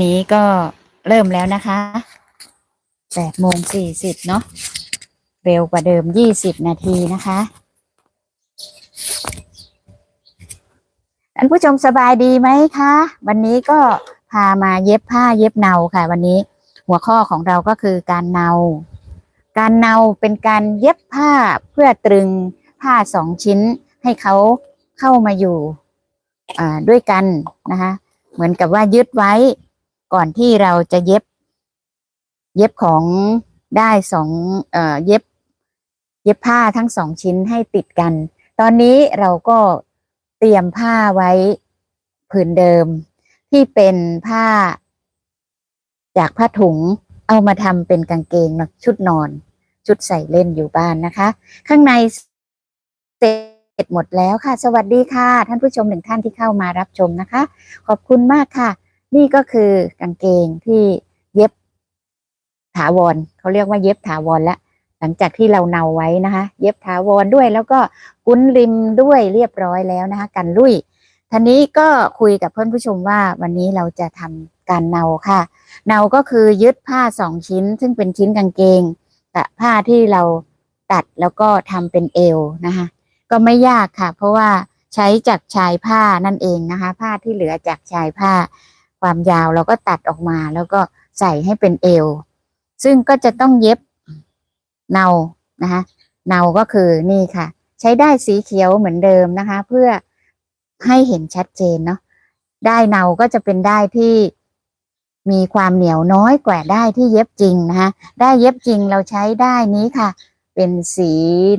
นี้ก็เริ่มแล้วนะคะแปดโมงสี่สิบเนาะ เร็วกว่าเดิมยี่สิบนาทีนะคะท่านผู้ชมสบายดีไหมคะ วันนี้ก็พามาเย็บผ้าเย็บเนาค่ะ วันนี้หัวข้อของเราก็คือการเนา การเนาเป็นการเย็บผ้าเพื่อตรึงผ้าสองชิ้นให้เขาเข้ามาอยู่ด้วยกันนะคะ เหมือนกับว่ายึดไว้ ก่อนที่เราจะเย็บ เย็บของได้สองเอ่อเย็บ เย็บผ้าทั้งสองชิ้นให้ติดกัน ตอนนี้เราก็เตรียมผ้าไว้ผืนเดิม ที่เป็นผ้า จากผ้าถุงเอามาทำเป็นกางเกงชุดนอน ชุดใส่เล่นอยู่บ้านนะคะ ข้างในเสร็จหมดแล้วค่ะ สวัสดีค่ะ ท่านผู้ชมหนึ่งท่านที่เข้ามารับชมนะคะ ขอบคุณมากค่ะ นี่ก็คือกางเกงที่เย็บถาวรเขาเรียกว่าเย็บถาวรแล้วหลังจากที่เราเนาไว้นะคะ เย็บถาวรด้วย แล้วก็กุ้นริมด้วยเรียบร้อยแล้วนะคะ กันลุยท่านี้ก็คุยกับเพื่อนผู้ชมว่าวันนี้เราจะทำการเนาค่ะ เนาก็คือยึดผ้าสองชิ้น ซึ่งเป็นชิ้นกางเกงกับผ้าที่เราตัดแล้วก็ทำเป็นเอวนะคะ ก็ไม่ยากค่ะ เพราะว่าใช้จากชายผ้านั่นเองนะคะ ผ้าที่เหลือจากชายผ้า ความยาวเราก็ตัดออกมาแล้วก็ใส่ให้เป็นเอว ซึ่งก็จะต้องเย็บเนานะคะเนาก็คือนี่ค่ะ ใช้ได้สีเขียวเหมือนเดิมนะคะ เพื่อให้เห็นชัดเจนเนาะได้เนาก็จะเป็นได้ที่มีความเหนียวน้อยกว่าได้ที่เย็บจริงนะคะได้เย็บจริงเราใช้ได้นี้ค่ะ เป็นสี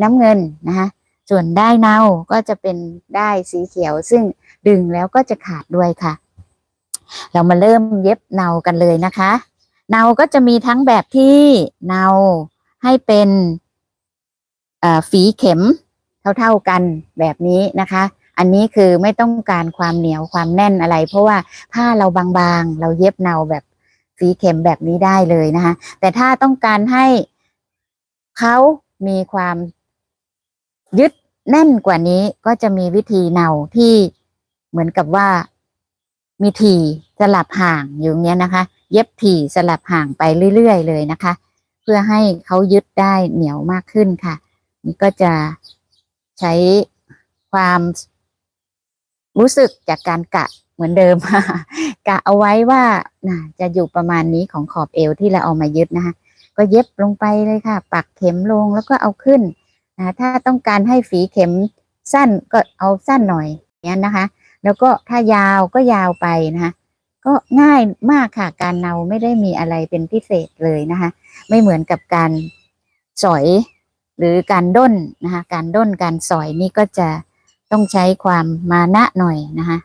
น้ำเงินนะคะส่วนได้เนาก็จะเป็นได้สีเขียว ซึ่งดึงแล้วก็จะขาดด้วยค่ะ เรามาเริ่มเย็บเนากันเลยนะคะ เนาก็จะมีทั้งแบบที่เนาให้เป็นฝีเข็มเท่าๆกันแบบนี้นะคะ อันนี้คือไม่ต้องการความเหนียวความแน่นอะไร เพราะว่าผ้าเราบางๆ เราเย็บเนาแบบฝีเข็มแบบนี้ได้เลยนะคะ แต่ถ้าต้องการให้เขามีความยึดแน่นกว่านี้ก็จะมีวิธีเนาที่เหมือนกับว่า มีถี่สลับห่างอยู่เนี้ยนะคะ เย็บถี่สลับห่างไปเรื่อยๆเลยนะคะ เพื่อให้เขายึดได้เหนียวมากขึ้นค่ะ นี่ก็จะใช้ความรู้สึกจากการกะเหมือนเดิม กะเอาไว้ว่านะจะอยู่ประมาณนี้ของขอบเอวที่เราเอามายึดนะคะก็เย็บลงไปเลยค่ะ ปักเข็มลงแล้วก็เอาขึ้นนะถ้าต้องการให้ฝีเข็มสั้นก็เอาสั้นหน่อยอย่างนี้ยนะคะ แล้วก็ถ้ายาวก็ยาวไปนะคะก็ง่ายมากค่ะการเนาไม่ได้มีอะไรเป็นพิเศษเลยนะคะ ไม่เหมือนกับการสอยหรือการด้นนะคะ การด้นการสอยนี่ก็จะต้องใช้ความมานะหน่อยนะคะ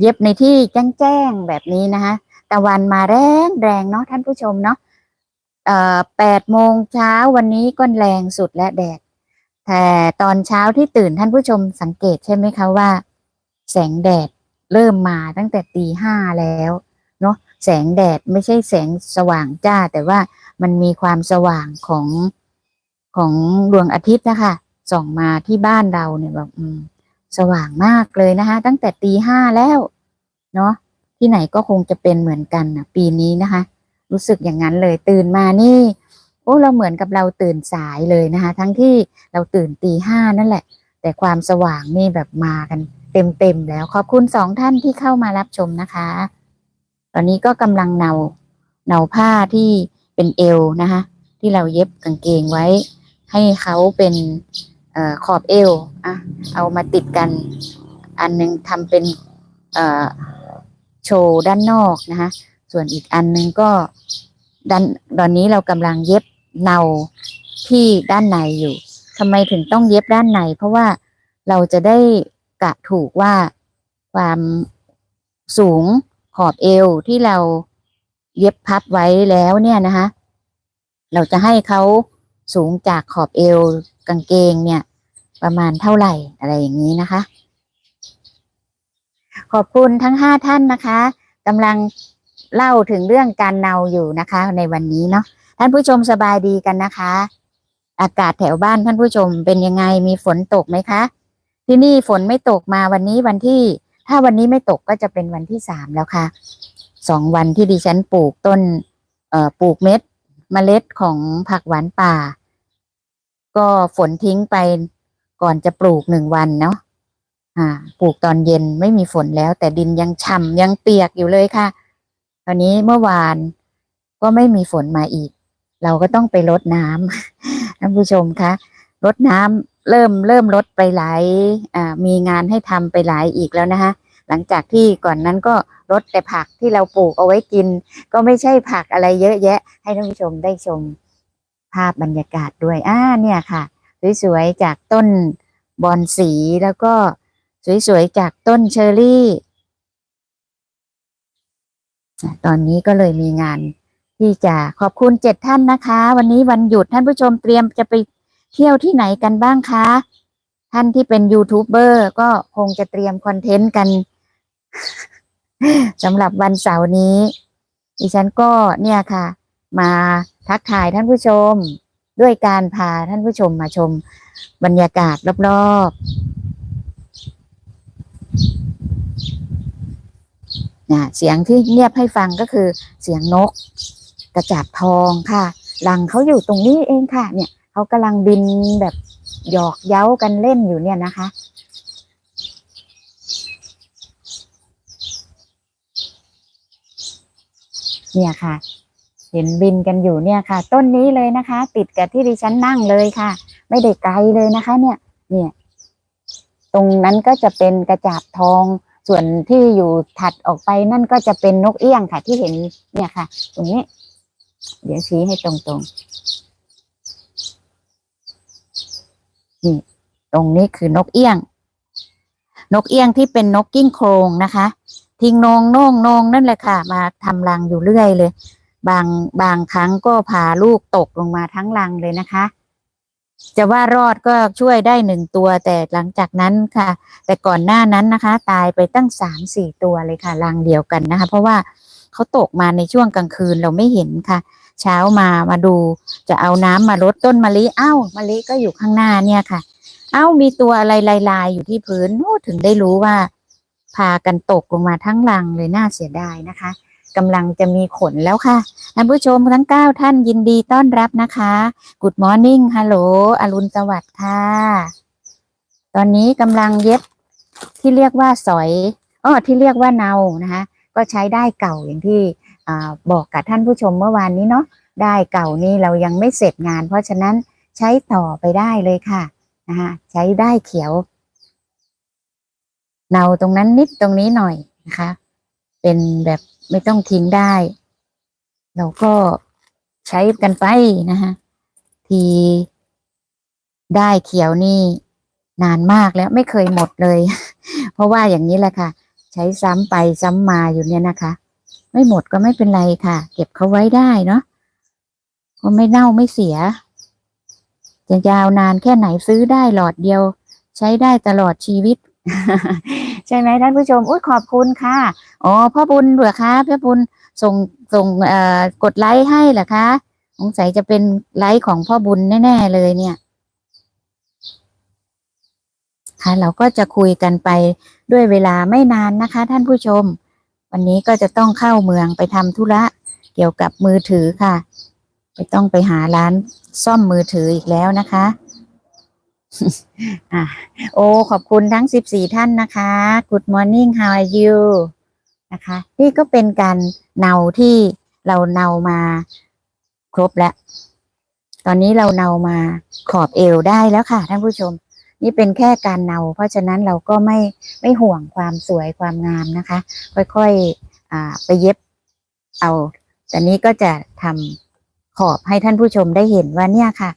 เย็บในที่แจ้งๆแบบนี้นะคะตะวันมาแรงแรงเนาะท่านผู้ชมเนาะเอ่อแปดโมงเช้าวันนี้ก็แรงสุดและแดดแต่ตอนเช้าที่ตื่นท่านผู้ชมสังเกตใช่ไหมคะว่า แสงแดดเริ่มมาตั้งแต่ตีห้าแล้วเนาะแสงแดดไม่ใช่แสงสว่างจ้า แต่ว่ามันมีความสว่างของของดวงอาทิตย์นะคะส่องมาที่บ้านเราเนี่ยแบบสว่างมากเลยนะคะ ตั้งแต่ตีห้าแล้วเนาะที่ไหนก็คงจะเป็นเหมือนกันนะปีนี้นะคะ รู้สึกอย่างนั้นเลยตื่นมานี่โอ้เราเหมือนกับเราตื่นสายเลยนะคะ ทั้งที่เราตื่นตีห้านั่นแหละ แต่ความสว่างนี่แบบมากัน เต็มๆแล้วขอบคุณสองท่านที่เข้ามารับชมนะคะ ตอนนี้ก็กำลังเนาเนาผ้าที่เป็นเอวนะคะ ที่เราเย็บกางเกงไว้ ให้เขาเป็นอขอบเอวอะเอามาติดกัน อันหนึงทำเป็นโชว์ด้านนอกนะคะ ส่วนอีกอันหนึงก็ด้านตอนนี้เรากำลังเย็บเนาที่ด้านในอยู่ทำไมถึงต้องเย็บด้านใน เพราะว่าเราจะได้ กะถูกว่าความสูงขอบเอวที่เราเย็บพับไว้แล้วเนี่ยนะคะ เราจะให้เขาสูงจากขอบเอวกางเกงเนี่ย ประมาณเท่าไหร่อะไรอย่างนี้นะคะ ขอบคุณทั้งห้าท่านนะคะกำลังเล่าถึงเรื่องการเนาอยู่นะคะ ในวันนี้เนาะท่านผู้ชมสบายดีกันนะคะ อากาศแถวบ้านท่านผู้ชมเป็นยังไงมีฝนตกไหมคะ ที่นี่ฝนไม่ตกมาวันนี้วันที่ ถ้าวันนี้ไม่ตกก็จะเป็นวันที่สามแล้วค่ะสองวันที่ดิฉันปลูกต้นเอ่อปลูกเม็ดเมล็ดของผักหวานป่า ก็ฝนทิ้งไปก่อนจะปลูกหนึ่งวันเนาะอ่า ปลูกตอนเย็นไม่มีฝนแล้ว แต่ดินยังฉ่ำยังเปียกอยู่เลยค่ะ ตอนนี้เมื่อวานก็ไม่มีฝนมาอีก เราก็ต้องไปรดน้ำท่านผู้ชมคะรดน้ำ เริ่มเริ่มลดไปหลายมีงานให้ทำไปหลายอีกแล้วนะคะ หลังจากที่ก่อนนั้นก็รดแต่ผักที่เราปลูกเอาไว้กิน ก็ไม่ใช่ผักอะไรเยอะแยะ ให้ท่านผู้ชมได้ชมภาพบรรยากาศด้วยอ่าเนี่ยค่ะ สวยๆจากต้นบอนสีแล้วก็สวยๆจากต้นเชอร์รี่ ตอนนี้ก็เลยมีงานที่จะขอบคุณเจ็ดท่านนะคะ วันนี้วันหยุดท่านผู้ชมเตรียมจะไป เที่ยวที่ไหนกันบ้างคะ ท่านที่เป็นยูทูบเบอร์ก็คงจะเตรียมคอนเทนต์กันสำหรับวันเสาร์นี้ ดิฉันก็เนี่ยค่ะ มาทักทายท่านผู้ชม ด้วยการพาท่านผู้ชมมาชมบรรยากาศรอบๆนะเสียงที่เงียบให้ฟังก็คือเสียงนก กระจาบทองค่ะ รังเขาอยู่ตรงนี้เองค่ะ เนี่ย เขากำลังบินแบบหยอกเย้ากันเล่นอยู่เนี่ยนะคะ เนี่ยค่ะ เห็นบินกันอยู่เนี่ยค่ะ ต้นนี้เลยนะคะ ติดกับที่ดิฉันนั่งเลยค่ะ ไม่ได้ไกลเลยนะคะ เนี่ย เนี่ย ตรงนั้นก็จะเป็นกระจาบทองส่วนที่อยู่ถัดออกไปนั่นก็จะเป็นนกเอี้ยงค่ะ ที่เห็นเนี่ยค่ะ ตรงนี้ เดี๋ยวชี้ให้ตรงๆ นี่ตรงนี้คือนกเอี้ยง นกเอี้ยงที่เป็นนกกิ้งโครงนะคะ ทิ้งนงน่งโนงนั่นแหละค่ะ มาทำรังอยู่เรื่อยเลย บางบางครั้งก็พาลูกตกลงมาทั้งรังเลยนะคะ จะว่ารอดก็ช่วยได้หนึ่งตัว แต่หลังจากนั้นค่ะ แต่ก่อนหน้านั้นนะคะ ตายไปตั้งสามสี่ตัวเลยค่ะรังเดียวกันนะคะ เพราะว่าเขาตกมาในช่วงกลางคืนเราไม่เห็นค่ะ เช้ามามาดู จะเอาน้ำมารดต้นมะลิเอ้ามะลิก็อยู่ข้างหน้าเนี่ยค่ะ เอ้ามีตัวอะไรลายๆอยู่ที่พื้นโอ้ถึงได้รู้ว่า พากันตกลงมาทั้งรังเลยน่าเสียดายนะคะกำลังจะมีขนแล้วค่ะท่านผู้ชมทั้งเก้าท่านยินดีต้อนรับนะคะ Good morning ฮัลโหลอรุณสวัสดิ์ค่ะ ตอนนี้กำลังเย็บที่เรียกว่าสอยอ้อที่เรียกว่าเนานะคะ ก็ใช้ได้เก่าอย่างที่ อบอกกับท่านผู้ชมเมื่อวานนี้เนาะได้เก่านี่เรายังไม่เสร็จงาน เพราะฉะนั้นใช้ต่อไปได้เลยค่ะนะคะใช้ได้เขียวเนาตรงนั้นนิดตรงนี้หน่อยนะคะ เป็นแบบไม่ต้องทิ้งได้ เราก็ใช้กันไปนะคะทีได้เขียวนี่นานมากแล้วไม่เคยหมดเลย เพราะว่าอย่างนี้แหละค่ะ ใช้ซ้ำไปซ้ำมาอยู่เนี่ยนะคะ ไม่หมดก็ไม่เป็นไรค่ะ เก็บเขาไว้ได้เนาะก็ไม่เน่าไม่เสียจะยาวนานแค่ไหนซื้อได้หลอดเดียว ใช้ได้ตลอดชีวิต ใช่ไหมท่านผู้ชมอุ้ยขอบคุณค่ะอ๋อพ่อบุญเหรอคะพ่อบุญส่งส่งเอ่อกดไลค์ให้เหรอคะสงสัยจะเป็นไลค์ของพ่อบุญแน่ ๆ เลยเนี่ย ค่ะ เราก็จะคุยกันไปด้วยเวลาไม่นานนะคะ ท่านผู้ชม วันนี้ก็จะต้องเข้าเมืองไปทำธุระเกี่ยวกับมือถือค่ะไม่ต้องไปหาร้านซ่อมมือถืออีกแล้วนะคะอะโอ้ ขอบคุณทั้ง 14 ท่านนะคะ Good morning how are you นะคะ นี่ก็เป็นการเนาที่เราเนามาครบแล้ว ตอนนี้เราเนามาขอบเอวได้แล้วค่ะท่านผู้ชม นี่เป็นแค่การเนา เพราะฉะนั้นเราก็ไม่ไม่ห่วงความสวยความงามนะคะ ค่อยๆไปเย็บเอาแต่นี้ก็จะทำขอบให้ท่านผู้ชมได้เห็นว่าเนี่ยค่ะ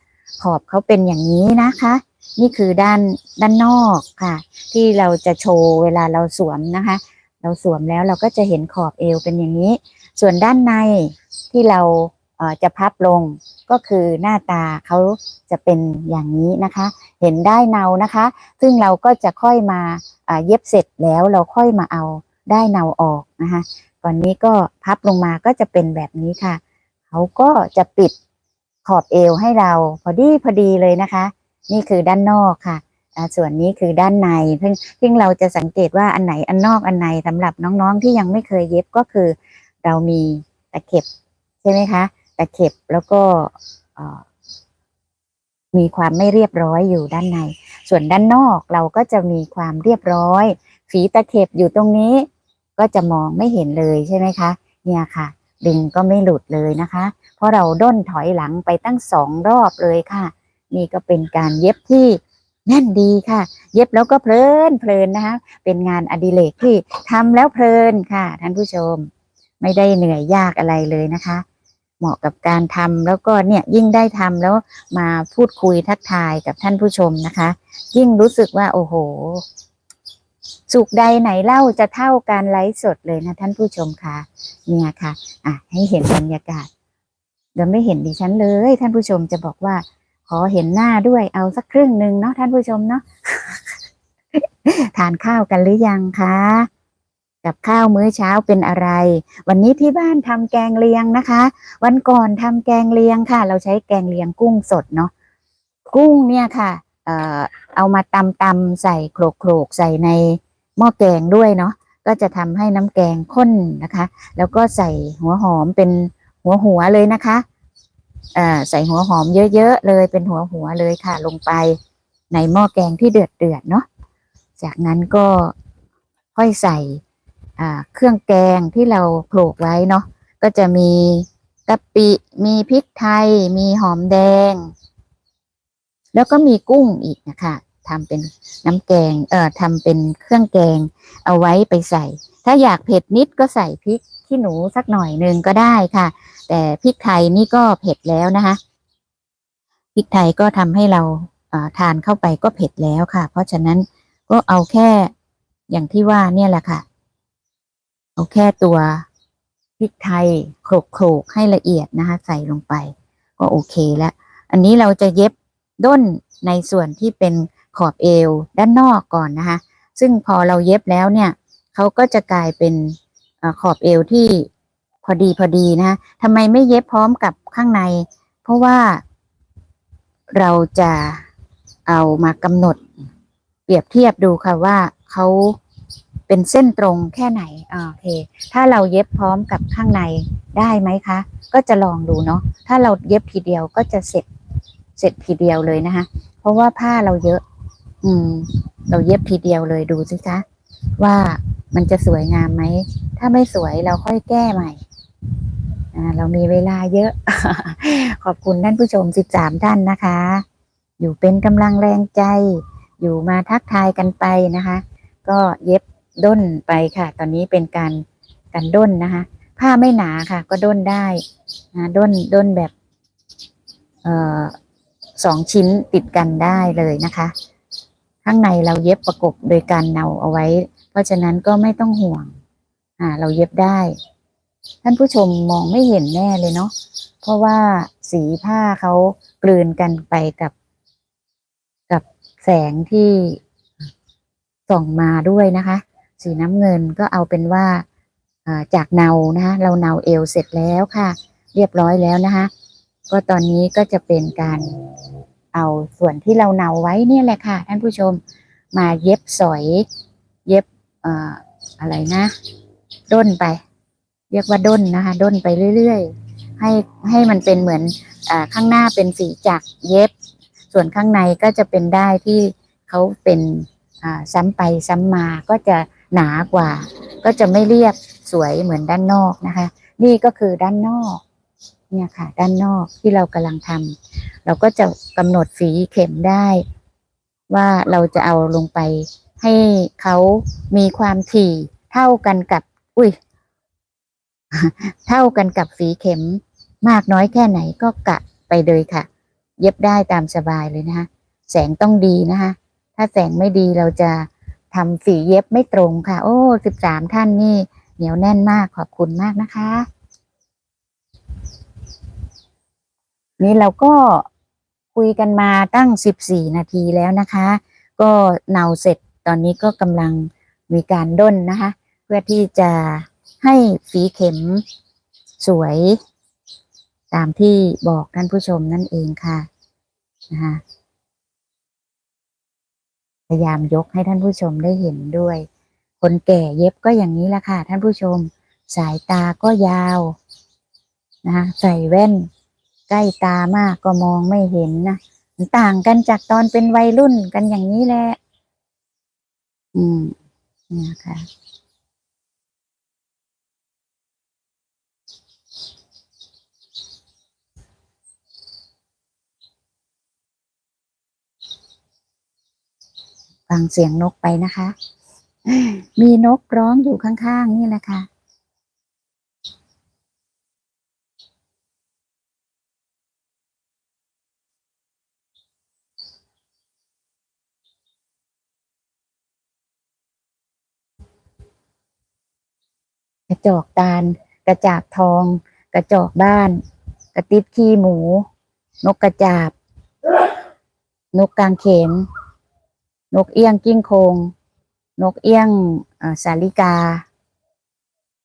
ขอบเขาเป็นอย่างนี้นะคะ นี่คือด้านด้านนอกค่ะ ที่เราจะโชว์เวลาเราสวมนะคะ เราสวมแล้วเราก็จะเห็นขอบเอวเป็นอย่างนี้ ส่วนด้านในที่เรา จะพับลงก็คือหน้าตาเขาจะเป็นอย่างนี้นะคะ เห็นได้เนานะคะ ซึ่งเราก็จะค่อยมาเย็บเสร็จแล้วเราค่อยมาเอาได้เนาออกนะคะก่อนนี้ก็พับลงมาก็จะเป็นแบบนี้ค่ะเขาก็จะปิดขอบเอวให้เราพอดีพอดีเลยนะคะ นี่คือด้านนอกค่ะส่วนนี้คือด้านในซึ่งซึ่งเราจะสังเกตว่าอันไหนอันนอกอันในสำหรับน้องๆที่ยังไม่เคยเย็บก็คือ เรามีตะเข็บใช่ไหมคะ ตะเข็บแล้วก็มีความไม่เรียบร้อยอยู่ด้านใน ส่วนด้านนอกเราก็จะมีความเรียบร้อย ฝีตะเข็บอยู่ตรงนี้ ก็จะมองไม่เห็นเลยใช่ไหมคะ เนี่ยค่ะ ดึงก็ไม่หลุดเลยนะคะ เพราะเราด้นถอยหลังไปตั้งสองรอบเลยค่ะ นี่ก็เป็นการเย็บที่แน่นดีค่ะ เย็บแล้วก็เพลินเพลินนะคะ เป็นงานอดิเรกที่ทำแล้วเพลินค่ะ ท่านผู้ชม ไม่ได้เหนื่อยยากอะไรเลยนะคะ เหมาะกับการทำแล้วก็เนี่ยยิ่งได้ทำแล้วมาพูดคุยทักทายกับท่านผู้ชมนะคะ ยิ่งรู้สึกว่า โอ้โห สุขใดไหนเล่าจะเท่าการไลฟ์สดเลยนะท่านผู้ชมค่ะเนี่ยค่ะ อะ ให้เห็นบรรยากาศเดี๋ยวไม่เห็นดิฉันเลย ท่านผู้ชมจะบอกว่า ขอเห็นหน้าด้วยเอาสักครึ่งหนึ่งเนาะท่านผู้ชมเนาะทานข้าวกันหรือยังคะ กับข้าวมื้อเช้าเป็นอะไร วันนี้ที่บ้านทำแกงเลียงนะคะ วันก่อนทำแกงเลียงค่ะ เราใช้แกงเลียงกุ้งสดเนาะกุ้งเนี่ยค่ะเอ่อเอามาตำตำใส่โขลกโขลกใส่ในหม้อแกงด้วยเนาะก็จะทำให้น้ำแกงข้นนะคะ แล้วก็ใส่หัวหอมเป็นหัวหัวเลยนะคะเอ่อใส่หัวหอมเยอะๆเลยเป็นหัวหัวเลยค่ะ ลงไปในหม้อแกงที่เดือดเดือดเนาะจากนั้นก็ค่อยใส่ เครื่องแกงที่เราโขลกไว้เนาะก็จะมีกะปิ มีพริกไทย มีหอมแดง แล้วก็มีกุ้งอีกนะคะทำเป็นน้ำแกง เอ่อทำเป็นเครื่องแกง เอาไว้ไปใส่ ถ้าอยากเผ็ดนิดก็ใส่พริกขี้หนูสักหน่อยหนึ่งก็ได้ค่ะ แต่พริกไทยนี่ก็เผ็ดแล้วนะคะพริกไทยก็ทำให้เราทานเข้าไปก็เผ็ดแล้วค่ะ เพราะฉะนั้นก็เอาแค่อย่างที่ว่าเนี่ยแหละค่ะ เอาแค่ตัวพริกไทยโขลกโขลกให้ละเอียดนะคะ ใส่ลงไป ก็โอเคแล้ว อันนี้เราจะเย็บด้นในส่วนที่เป็นขอบเอวด้านนอกก่อนนะคะ ซึ่งพอเราเย็บแล้วเนี่ยเขาก็จะกลายเป็นอขอบเอวที่พอดีพอดีนะคะทำไมไม่เย็บพร้อมกับข้างใน เพราะว่าเราจะเอามากำหนดเปรียบเทียบดูค่ะว่าเขา เป็นเส้นตรงแค่ไหนอ่าโอเค ถ้าเราเย็บพร้อมกับข้างในได้ไหมคะ ก็จะลองดูเนาะถ้าเราเย็บทีเดียวก็จะเสร็จเสร็จทีเดียวเลยนะคะ เพราะว่าผ้าเราเยอะ อืม เราเย็บทีเดียวเลยดูสิคะว่ามันจะสวยงามไหม ถ้าไม่สวยเราค่อยแก้ใหม่อ่าเรามีเวลาเยอะ ขอบคุณท่านผู้ชม 13 ท่านนะคะ อยู่เป็นกำลังแรงใจ อยู่มาทักทายกันไปนะคะ ก็เย็บ ด้นไปค่ะ ตอนนี้เป็นการการด้นนะคะ ผ้าไม่หนาค่ะ ก็ด้นได้นะด้นด้นแบบเอ่อสองชิ้นติดกันได้เลยนะคะ ข้างในเราเย็บประกบโดยการเนาเอาไว้ เพราะฉะนั้นก็ไม่ต้องห่วง อ่า เราเย็บได้ ท่านผู้ชมมองไม่เห็นแน่เลยเนาะเพราะว่าสีผ้าเขากลืนกันไปกับ กับแสงที่ส่องมาด้วยนะคะ สีน้ำเงินก็เอาเป็นว่าจากเนานะคะเราเนาเอวเสร็จแล้วค่ะ เรียบร้อยแล้วนะคะก็ตอนนี้ก็จะเป็นการเอาส่วนที่เราเนาไว้เนี่ยแหละค่ะท่านผู้ชมมาเย็บสอย เย็บออะไรนะด้นไป เรียกว่าด้นนะคะด้นไปเรื่อยๆ ให้ให้มันเป็นเหมือนอข้างหน้าเป็นสีจักเย็บ ส่วนข้างในก็จะเป็นได้ที่เขาเป็นซ้ำไปซ้ำมาก็จะ หนากว่า ก็จะไม่เรียบสวยเหมือนด้านนอกนะคะ นี่ก็คือด้านนอกเนี่ยค่ะ ด้านนอกที่เรากำลังทำเราก็จะกำหนดฝีเข็มได้ ว่าเราจะเอาลงไปให้เขามีความถี่เท่ากันกับ อุ้ยเท่ากันกับฝีเข็มมากน้อยแค่ไหนก็กะไปเลยค่ะ เย็บได้ตามสบายเลยนะคะ แสงต้องดีนะคะ ถ้าแสงไม่ดีเราจะ ทำฝีเย็บไม่ตรงค่ะ โอ้สิบสามท่านนี่ เหนียวแน่นมากขอบคุณมากนะคะ นี่เราก็คุยกันมาตั้งสิบสี่นาทีแล้วนะคะ ก็เนาเสร็จตอนนี้ก็กำลังมีการด้นนะคะ เพื่อที่จะให้ฝีเข็มสวย ตามที่บอกท่านผู้ชมนั่นเองค่ะนะคะ พยายามยกให้ท่านผู้ชมได้เห็นด้วย คนแก่เย็บก็อย่างนี้ละค่ะ ท่านผู้ชม สายตาก็ยาวนะคะใส่แว่น ใกล้ตามากก็มองไม่เห็นนะต่างกันจากตอนเป็นวัยรุ่นกันอย่างนี้แหละ อืมนี่ค่ะ ฟังเสียงนกไปนะคะ มีนกร้องอยู่ข้างๆ นี่แหละค่ะกระจอกตาล กระจาบทอง กระจอกบ้าน กระติบขี้หมู นกกระจาบ นกกางเขน นกเอี้ยงกิ้งโคง นกเอี้ยงสาลิกา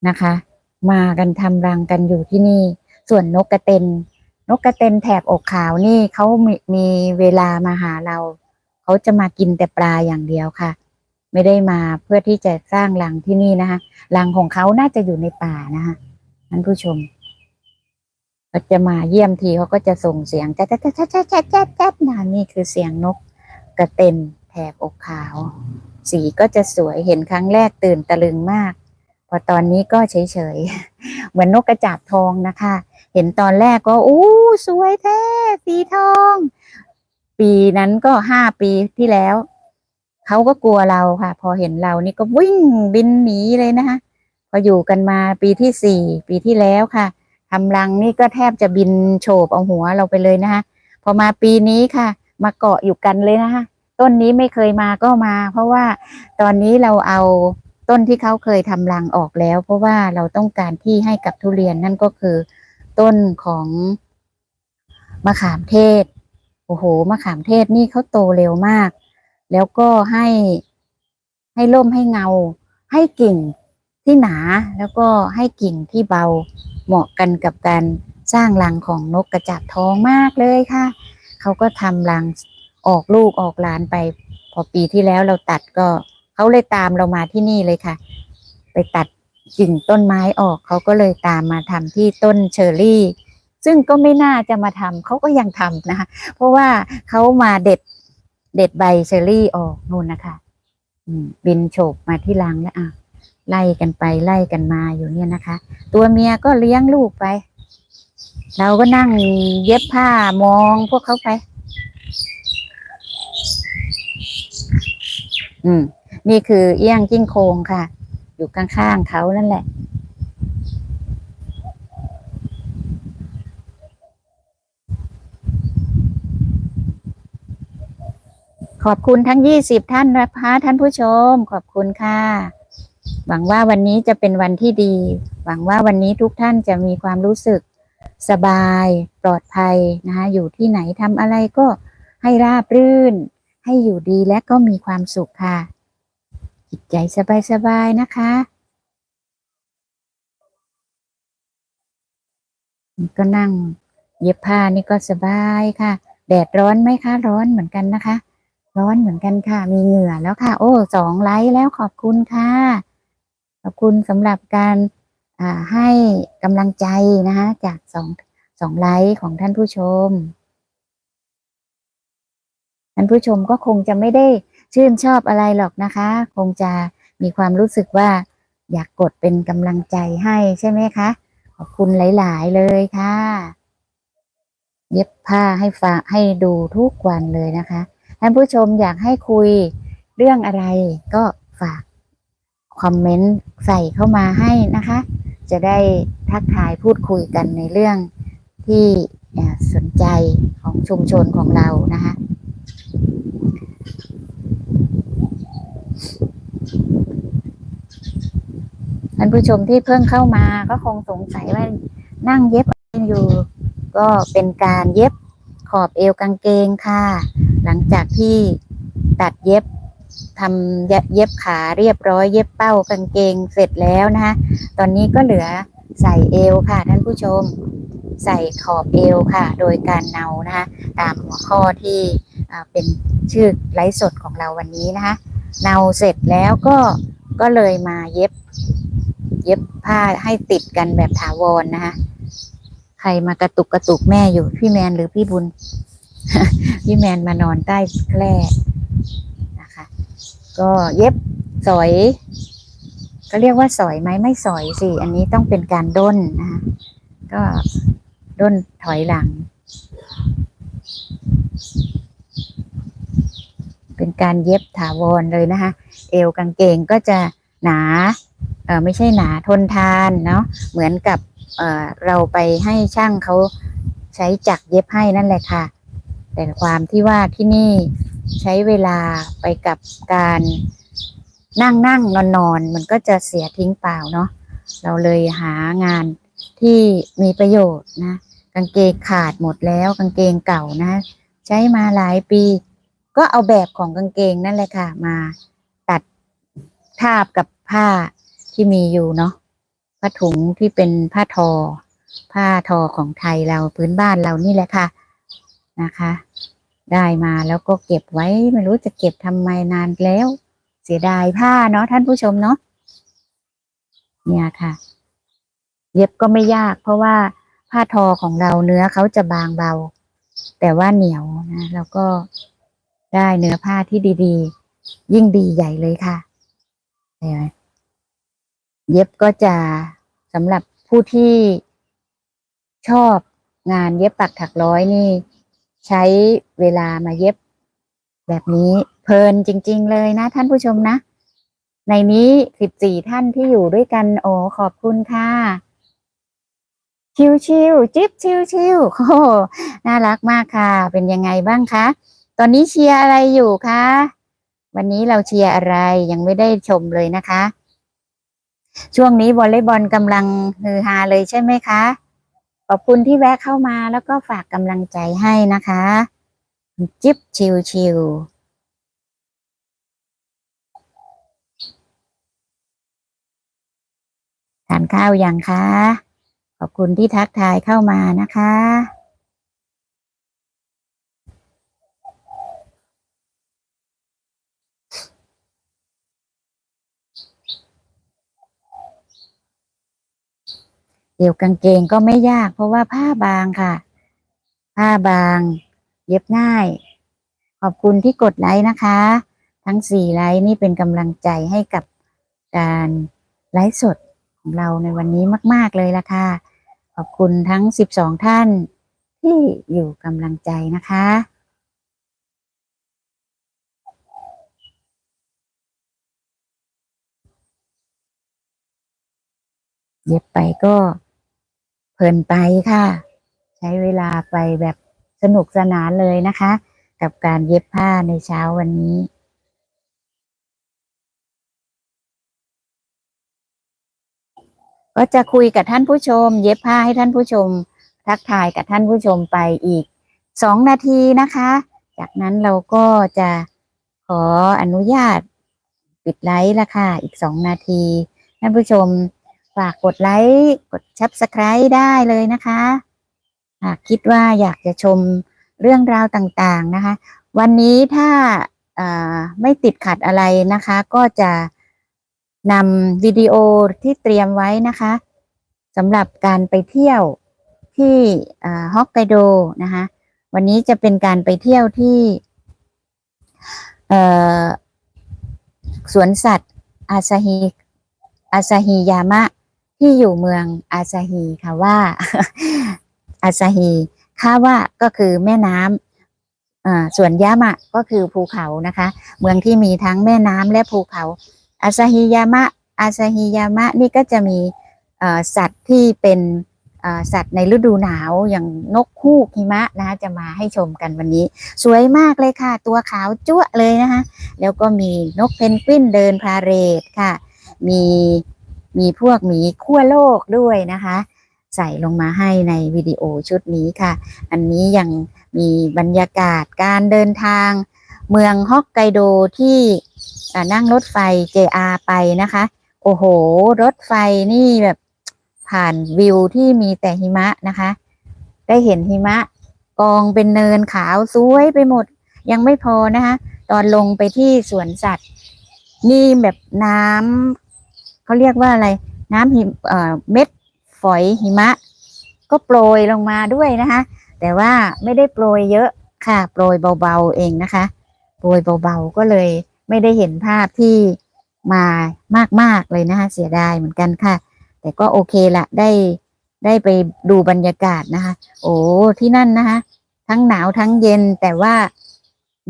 นะคะ มากันทำรังกันอยู่ที่นี่ ส่วนนกกระเตนนกกระเตนแถบอกขาวนี่เขามีมีเวลามาหาเรา เขาจะมากินแต่ปลาอย่างเดียวค่ะ ไม่ได้มาเพื่อที่จะสร้างรังที่นี่นะคะรังของเขาน่าจะอยู่ในป่านะคะท่านผู้ชมขาจะมาเยี่ยมทีเขาก็จะส่งเสียงแจ๊ดแจ๊ดแจ๊ดแจ๊ดแจ๊ดนี่คือเสียงนกกระเต็น แถบอกขาว สีก็จะสวยเห็นครั้งแรกตื่นตะลึงมาก พอตอนนี้ก็เฉยๆ เหมือนนกกระจาบทองนะคะ เห็นตอนแรกก็อู้สวยแท้สีทอง ปีนั้นก็ห้าปีที่แล้วเขาก็กลัวเราค่ะ พอเห็นเรานี่ก็วิ่งบินหนีเลยนะคะพออยู่กันมาปีที่สี่ปีที่แล้วค่ะทำรังนี่ก็แทบจะบินโฉบเอาหัวเราไปเลยนะคะพอมาปีนี้ค่ะ มาเกาะอยู่กันเลยนะคะ ต้นนี้ไม่เคยมาก็มา เพราะว่าตอนนี้เราเอาต้นที่เขาเคยทำรังออกแล้ว เพราะว่าเราต้องการที่ให้กับทุเรียนนั่นก็คือ ต้นของมะขามเทศ โอ้โห มะขามเทศนี่เขาโตเร็วมาก แล้วก็ให้ให้ร่มให้เงา ให้กิ่งที่หนา แล้วก็ให้กิ่งที่เบา เหมาะกันกับการสร้างรังของนกกระจาบทองมากเลยค่ะ เขาก็ทำรัง ออกลูกออกหลานไป พอปีที่แล้วเราตัดก็เขาเลยตามเรามาที่นี่เลยค่ะ ไปตัดกิ่งต้นไม้ออกเขาก็เลยตามมาทำที่ต้นเชอร์รี่ ซึ่งก็ไม่น่าจะมาทำเขาก็ยังทำนะคะเพราะว่าเขามาเด็ดเด็ดใบเชอร์รี่ออกนู่นนะคะบินโฉบมาที่รังแล้วอะไล่กันไปไล่กันมาอยู่เนี่ยนะคะ ตัวเมียก็เลี้ยงลูกไป เราก็นั่งเย็บผ้ามองพวกเขาไป อืม นี่คือเอี้ยงจิ้งโคงค่ะ อยู่ข้างๆเขานั่นแหละ ขอบคุณทั้งยี่สิบท่านนะคะท่านผู้ชม ขอบคุณค่ะ หวังว่าวันนี้จะเป็นวันที่ดี หวังว่าวันนี้ทุกท่านจะมีความรู้สึกสบาย ปลอดภัยนะคะอยู่ที่ไหนทำอะไรก็ให้ราบรื่น ให้อยู่ดีและก็มีความสุขค่ะ จิตใจสบายๆนะคะ ก็นั่งเย็บผ้านี่ก็สบายค่ะ แดดร้อนไหมคะ ร้อนเหมือนกันนะคะ ร้อนเหมือนกันค่ะ มีเหงื่อแล้วค่ะ โอ้สองไลค์แล้วขอบคุณค่ะ ขอบคุณสำหรับการให้กำลังใจนะคะ จากสองสองไลค์ของท่านผู้ชม ท่านผู้ชมก็คงจะไม่ได้ชื่นชอบอะไรหรอกนะคะ คงจะมีความรู้สึกว่า อยากกดเป็นกำลังใจให้ใช่ไหมคะ ขอบคุณหลาย ๆ เลยค่ะ เย็บผ้าให้ฟังให้ดูทุกวันเลยนะคะ ท่านผู้ชมอยากให้คุยเรื่องอะไรก็ฝากคอมเมนต์ใส่เข้ามาให้นะคะ จะได้ทักทายพูดคุยกันในเรื่องที่สนใจของชุมชนของเรานะคะ ท่านผู้ชมที่เพิ่งเข้ามาก็คงสงสัยว่านั่งเย็บอะไรอยู่ ก็เป็นการเย็บขอบเอวกางเกงค่ะ หลังจากที่ตัดเย็บทำเย็บขาเรียบร้อยเย็บเป้ากางเกงเสร็จแล้วนะคะตอนนี้ก็เหลือใส่เอวค่ะ ท่านผู้ชม ใส่ขอบเอวค่ะ โดยการเนานะคะตามหัวข้อที่ เป็นชื่อไลฟ์สดของเราวันนี้นะคะเนาเสร็จแล้วก็ก็เลยมาเย็บ เย็บผ้าให้ติดกันแบบถาวรนะคะใครมากระตุกกระตุกแม่อยู่พี่แมนหรือพี่บุญ พี่แมนมานอนใต้แคร่นะคะ ก็เย็บสอยก็เรียกว่าสอยไหมไม่สอยสิอันนี้ต้องเป็นการด้นนะคะก็ด้นถอยหลัง เป็นการเย็บถาวรเลยนะคะ เอวกางเกงก็จะหนาเออไม่ใช่หนาทนทานเนาะเหมือนกับเออเราไปให้ช่างเขาใช้จักรเย็บให้นั่นแหละค่ะ แต่ความที่ว่าที่นี่ใช้เวลาไปกับการนั่งนั่งนอนนอนมันก็จะเสียทิ้งเปล่าเนาะเราเลยหางานที่มีประโยชน์นะ กางเกงขาดหมดแล้วกางเกงเก่านะ ใช้มาหลายปี ก็เอาแบบของกางเกงนั่นแหละค่ะ มาตัดทาบกับผ้าที่มีอยู่เนาะผ้าถุงที่เป็นผ้าทอ ผ้าทอของไทยเราพื้นบ้านเรานี่แหละค่ะนะคะ ได้มาแล้วก็เก็บไว้ไม่รู้จะเก็บทำไมนานแล้ว เสียดายผ้าเนาะท่านผู้ชมเนาะเนี่ยค่ะ เย็บก็ไม่ยาก เพราะว่าผ้าทอของเราเนื้อเขาจะบางเบา แต่ว่าเหนียวนะแล้วก็ ได้เนื้อผ้าที่ดีๆ ยิ่งดีใหญ่เลยค่ะเย็บก็จะสำหรับผู้ที่ชอบงานเย็บปักถักร้อยนี่ ใช้เวลามาเย็บ แบบนี้เพลินจริง ๆ เลยนะท่านผู้ชมนะ ในนี้สิบสี่ท่านที่อยู่ด้วยกันโอ้ขอบคุณค่ะ ชิวชิวๆจิ๊บชิวชิวๆโอ้น่ารักมากค่ะ เป็นยังไงบ้างคะ ตอนนี้เชียร์อะไรอยู่คะ วันนี้เราเชียร์อะไรยังไม่ได้ชมเลยนะคะ ช่วงนี้วอลเลย์บอลกำลังฮือฮาเลยใช่ไหมคะ ขอบคุณที่แวะเข้ามาแล้วก็ฝากกำลังใจให้นะคะ จิ๊บชิวชิวทานข้าวยังคะ ขอบคุณที่ทักทายเข้ามานะคะ เดี๋ยวกางเกงก็ไม่ยากเพราะว่าผ้าบางค่ะ ผ้าบาง เย็บง่าย ขอบคุณที่กดไลค์นะคะ ทั้งสี่ไลค์นี่เป็นกำลังใจให้กับการไลฟ์สดของเราในวันนี้มาก ๆ เลยละค่ะ ขอบคุณทั้งสิบสองท่านที่อยู่กำลังใจนะคะเย็บไปก็ ลินไปค่ะ ใช้เวลาไปแบบสนุกสนานเลยนะคะ กับการเย็บผ้าในเช้าวันนี้ก็จะคุยกับท่านผู้ชม เย็บผ้าให้ท่านผู้ชม ทักทายกับท่านผู้ชมไปอีกสองนาทีนะคะ จากนั้นเราก็จะขออนุญาตปิดไลฟ์ละค่ะ อีกสองนาที ท่านผู้ชม ฝากกดไลค์กดชับสไคร b e ได้เลยนะคะ หากคิดว่าอยากจะชมเรื่องราวต่างๆนะคะ วันนี้ถ้าไม่ติดขัดอะไรนะคะ ก็จะนำวิดีโอที่เตรียมไว้นะคะสำหรับการไปเที่ยวที่ฮอกไกโดนะคะ วันนี้จะเป็นการไปเที่ยวที่สวนสัตว์อาซาฮิอาซาฮิยามะ ที่อยู่เมืองอาซาฮีค่ะว่าอาซาฮีค่าว่าก็คือแม่น้ำอ่าส่วนยามะก็คือภูเขานะคะ เมืองที่มีทั้งแม่น้ำและภูเขา อาซาฮิยามะ อาซาฮิยามะนี่ก็จะมีสัตว์ที่เป็นสัตว์ในฤดูหนาวอย่างนกฮูกหิมะนะคะจะมาให้ชมกันวันนี้ สวยมากเลยค่ะ ตัวขาวจั๊วเลยนะคะ แล้วก็มีนกเพนกวินเดินพาเรดค่ะ มี มีพวกหมีขั้วโลกด้วยนะคะ ใส่ลงมาให้ในวิดีโอชุดนี้ค่ะ อันนี้ยังมีบรรยากาศการเดินทาง เมืองฮอกไกโดที่นั่งรถไฟ JR ไปนะคะ โอ้โห รถไฟนี่แบบผ่านวิวที่มีแต่หิมะนะคะ ได้เห็นหิมะกองเป็นเนินขาวสวยไปหมด ยังไม่พอนะคะ ตอนลงไปที่สวนสัตว์ นี่แบบน้ำ เขาเรียกว่าอะไร น้ำหิมเอ่อเม็ดฝอยหิมะ ก็โปรยลงมาด้วยนะคะ แต่ว่าไม่ได้โปรยเยอะค่ะ โปรยเบาๆเองนะคะ โปรยเบาๆก็เลยไม่ได้เห็นภาพที่มามากๆเลยนะคะเสียดายเหมือนกันค่ะ แต่ก็โอเคละได้ได้ไปดูบรรยากาศนะคะ โอ้ที่นั่นนะคะ ทั้งหนาวทั้งเย็นแต่ว่า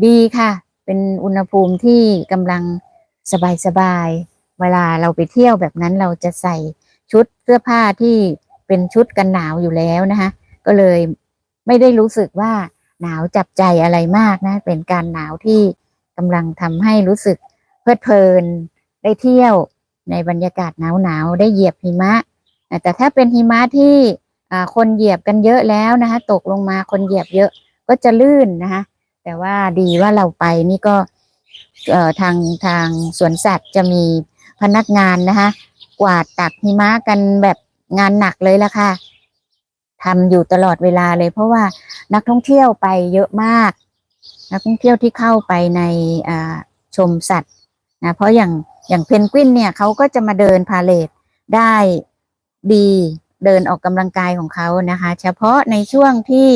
ดีค่ะ เป็นอุณหภูมิที่กำลังสบายๆ เวลาเราไปเที่ยวแบบนั้นเราจะใส่ชุดเสื้อผ้าที่เป็นชุดกันหนาวอยู่แล้วนะคะก็เลยไม่ได้รู้สึกว่าหนาวจับใจอะไรมากนะ เป็นการหนาวที่กำลังทำให้รู้สึกเพลิดเพลินได้เที่ยวในบรรยากาศหนาวๆได้เหยียบหิมะ แต่ถ้าเป็นหิมะที่คนเหยียบกันเยอะแล้วนะคะตกลงมาคนเหยียบเยอะก็จะลื่นนะคะแต่ว่าดีว่าเราไปนี่ก็ทางทางสวนสัตว์จะมี พนักงานนะคะ กวาดตักหิมะกันแบบงานหนักเลยละค่ะทำอยู่ตลอดเวลาเลย เพราะว่านักท่องเที่ยวไปเยอะมาก นักท่องเที่ยวที่เข้าไปในชมสัตว์นะเพราะอย่างอย่างเพนกวินเนี่ยเขาก็จะมาเดินพาเลทได้ดีเดินออกกำลังกายของเขานะคะ เฉพาะในช่วงที่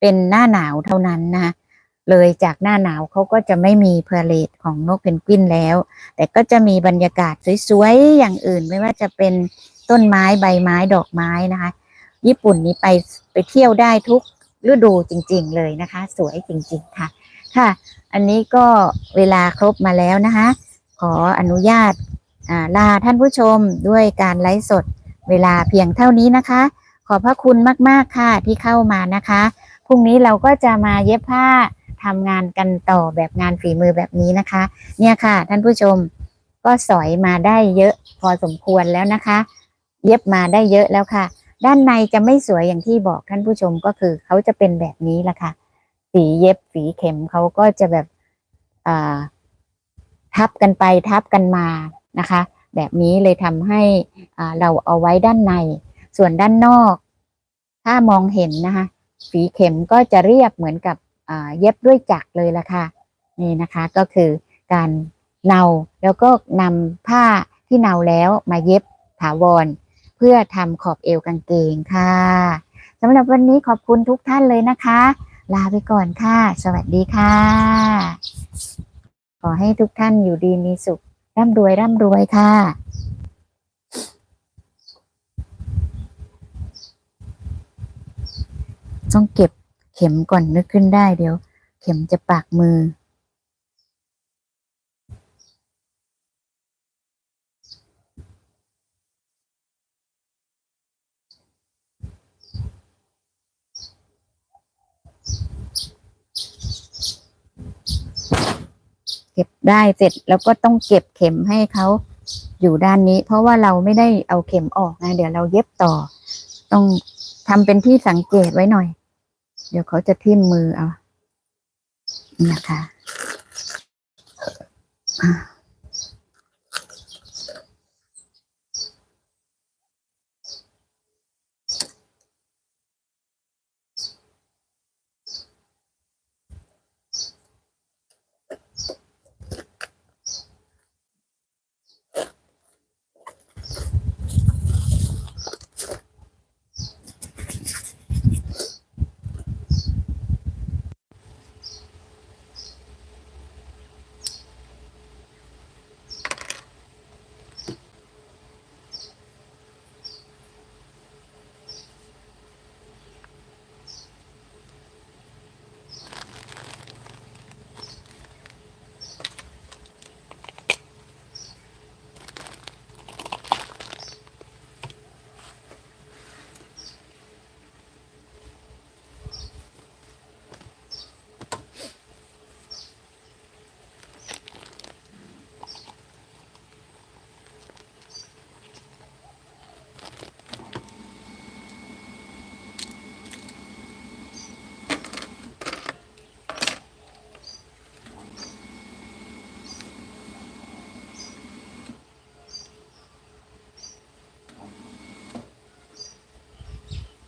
เป็นหน้าหนาวเท่านั้นนะคะ เลยจากหน้าหนาวเขาก็จะไม่มีเพาเลทของนกเพนกวินแล้ว แต่ก็จะมีบรรยากาศสวยๆ อย่างอื่นไม่ว่าจะเป็นต้นไม้ใบไม้ดอกไม้นะคะ ญี่ปุ่นนี้ไปไปเที่ยวได้ทุกฤดูจริงๆเลยนะคะ สวยจริงๆค่ะ ค่ะ อันนี้ก็เวลาครบมาแล้วนะคะ ขออนุญาตาลาท่านผู้ชมด้วยการไลฟ์สดเวลาเพียงเท่านี้นะคะ ขอบพระคุณมากๆค่ะที่เข้ามานะคะ พรุ่งนี้เราก็จะมาเย็บผ้า ทำงานกันต่อแบบงานฝีมือแบบนี้นะคะ เนี่ยค่ะ ท่านผู้ชมก็สอยมาได้เยอะพอสมควรแล้วนะคะ เย็บมาได้เยอะแล้วค่ะ ด้านในจะไม่สวยอย่างที่บอกท่านผู้ชมก็คือเขาจะเป็นแบบนี้ละค่ะฝีเย็บฝีเข็มเขาก็จะแบบทับกันไปทับกันมานะคะ แบบนี้เลยทำให้เราเอาไว้ด้านใน ส่วนด้านนอก ถ้ามองเห็นนะคะ ฝีเข็มก็จะเรียบเหมือนกับ เย็บด้วยจักรเลยละค่ะนี่นะคะก็คือการเนาแล้วก็นำผ้าที่เนาแล้วมาเย็บถาวร เพื่อทำขอบเอวกางเกงค่ะสำหรับวันนี้ขอบคุณทุกท่านเลยนะคะ ลาไปก่อนค่ะ สวัสดีค่ะ ขอให้ทุกท่านอยู่ดีมีสุข ร่ำรวยร่ำรวยค่ะต้องเก็บ เข็มก่อนนึกขึ้นได้เดี๋ยว เข็มจะปากมือ เก็บได้เสร็จแล้วก็ต้องเก็บเข็มให้เขาอยู่ด้านนี้ เพราะว่าเราไม่ได้เอาเข็มออกนะ เดี๋ยวเราเย็บต่อ ต้องทำเป็นที่สังเกตไว้หน่อย เดี๋ยวเขาจะทิ่มมือเอานี่นะคะอะ